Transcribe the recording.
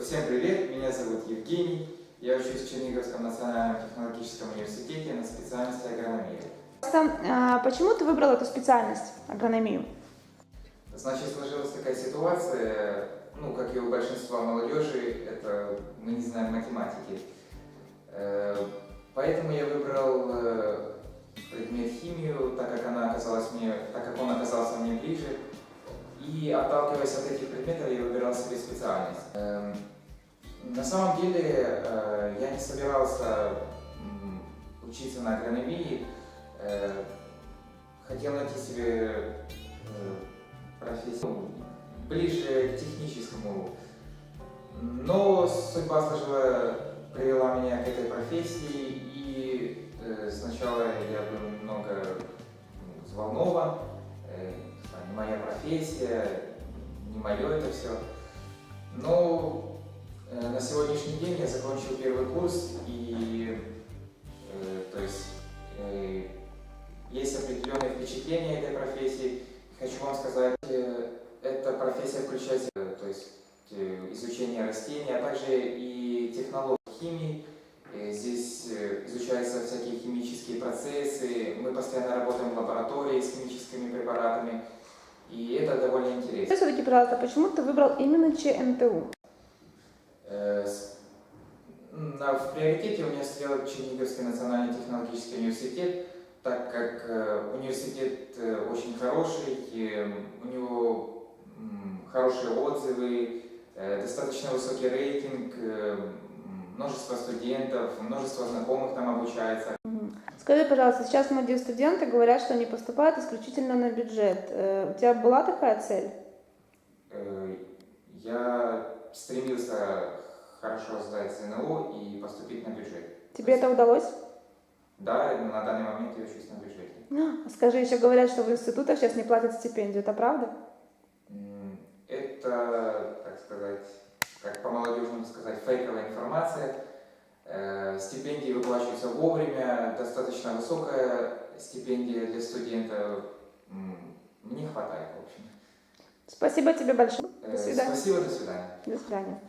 Всем привет, меня зовут Евгений. Я учусь в Черниговском национальном технологическом университете на специальности агрономия. Просто, а, почему ты выбрал эту специальность, агрономию? Значит, сложилась такая ситуация, ну, как и у большинства молодежи, это мы не знаем математики. Э, Поэтому я выбрал э, предмет химию, так как она оказалась мне, так как он оказался мне ближе. И отталкиваясь от этих предметов, я выбирал себе специальность. Эм, На самом деле э, я не собирался учиться на агрономии, э, хотел найти себе э, профессию ближе к техническому. Но судьба сложила, привела меня к этой профессии, и сначала я был не мое это все. Но э, на сегодняшний день я закончил первый курс, и э, то есть э, есть определенные впечатления этой профессии. Хочу вам сказать, э, эта профессия включает себя, то есть э, изучение растений, а также и технологии химии. Э, Здесь э, изучаются всякие химические процессы. Мы постоянно работаем в лаборатории с химическими препаратами. И это довольно интересно. Все-таки, пожалуйста, почему ты выбрал именно ЧНТУ? Э, В приоритете у меня стоял Черниговский национальный технологический университет, так как э, университет э, очень хороший, у него хорошие отзывы, достаточно высокий рейтинг, множество студентов, множество знакомых там обучается. Скажи, пожалуйста, сейчас многие студенты говорят, что они поступают исключительно на бюджет. Э, У тебя была такая цель? Э, Я стремился хорошо сдать ЗНО и поступить на бюджет. Тебе это удалось? Да, на данный момент я учусь на бюджете. А Скажи, еще говорят, что в институтах сейчас не платят стипендию. Это правда? Это, так сказать, как по-молодежному сказать, фейковая информация. Э, Стипендии выплачиваются вовремя, достаточно высокая стипендия для студента. М, Мне хватает, в общем. Спасибо тебе большое. Э, До свидания. Спасибо, до свидания. До свидания.